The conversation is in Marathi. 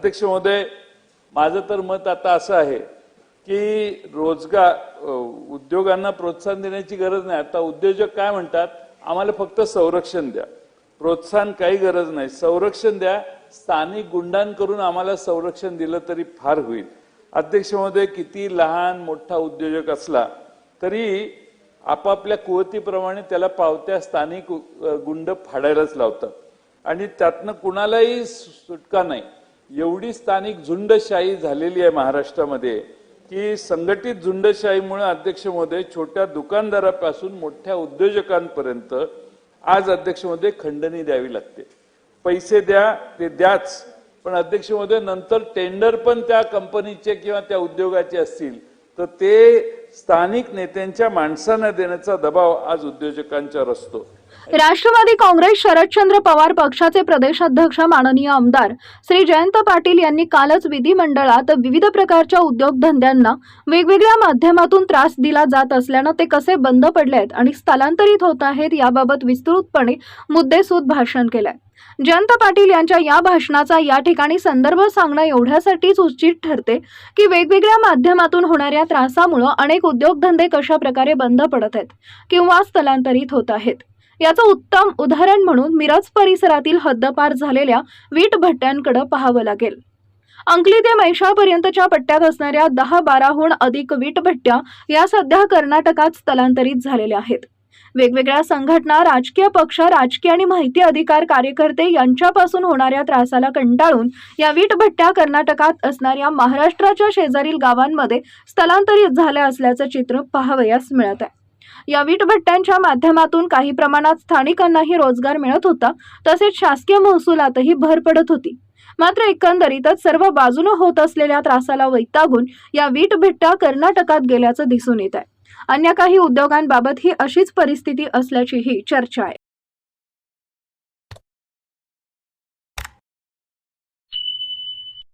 अध्यक्ष महोदय माझं तर मत आता असं आहे की रोजगार उद्योगांना प्रोत्साहन देण्याची गरज नाही. आता उद्योजक काय म्हणतात? आम्हाला फक्त संरक्षण द्या. प्रोत्साहन काही गरज नाही. संरक्षण द्या. स्थानिक गुंडांकडून आम्हाला संरक्षण दिलं तरी फार होईल. अध्यक्ष महोदय किती लहान मोठा उद्योजक असला तरी आपापल्या कुवतीप्रमाणे त्याला पावत्या स्थानिक गुंड फाडायलाच लावतात. आणि त्यातनं कुणालाही सुटका नाही. एवढी स्थानिक झुंडशाही झालेली आहे महाराष्ट्रामध्ये की संघटित झुंडशाहीमुळे अध्यक्ष महोदय छोट्या दुकानदारापासून मोठ्या उद्योजकांपर्यंत आज अध्यक्ष महोदय खंडणी द्यावी लागते. पैसे द्या ते द्याच. पण अध्यक्ष महोदय नंतर टेंडर पण त्या कंपनीचे किंवा त्या उद्योगाचे असतील तर ते स्थानिक नेत्यांच्या माणसांना देण्याचा दबाव आज उद्योजकांच्यावर असतो. राष्ट्रवादी काँग्रेस शरदचंद्र पवार पक्षाचे प्रदेशाध्यक्ष माननीय आमदार श्री जयंत पाटील यांनी कालच विधिमंडळात विविध प्रकारच्या उद्योगधंद्यांना वेगवेगळ्या माध्यमातून त्रास दिला जात असल्यानं ते कसे बंद पडले आहेत आणि स्थलांतरित होत आहेत याबाबत विस्तृतपणे मुद्देसूद भाषण केलंय. जयंत पाटील यांच्या या भाषणाचा या ठिकाणी संदर्भ सांगणं एवढ्यासाठीच उचित ठरते की वेगवेगळ्या माध्यमातून होणाऱ्या त्रासामुळं अनेक उद्योगधंदे कशा प्रकारे बंद पडत आहेत किंवा स्थलांतरित होत आहेत. याचं उत्तम उदाहरण म्हणून मिरज परिसरातील हद्दपार झालेल्या वीट भट्ट्यांकडे पाहावं लागेल. अंकली ते म्हैसाळपर्यंतच्या पट्ट्यात असणाऱ्या दहा बाराहून अधिक वीटभट्ट्या या सध्या कर्नाटकात स्थलांतरित झालेल्या आहेत. वेगवेगळ्या संघटना राजकीय पक्ष राजकीय आणि माहिती अधिकार कार्यकर्ते यांच्यापासून होणाऱ्या त्रासाला कंटाळून या वीटभट्ट्या कर्नाटकात असणाऱ्या महाराष्ट्राच्या शेजारील गावांमध्ये स्थलांतरित झाल्या असल्याचं चित्र पाहावयास मिळत आहे. या वीटभट्ट्यांच्या माध्यमातून काही प्रमाणात स्थानिकांनाही रोजगार मिळत होता तसेच शासकीय महसुलातही भर पडत होती. मात्र एकंदरीतच सर्व बाजूनं होत असलेल्या त्रासाला वैतागून या वीट भट्ट्या कर्नाटकात गेल्याचं दिसून येत आहे. अन्य काही उद्योगांबाबत ही अशीच परिस्थिती असल्याचीही चर्चा आहे.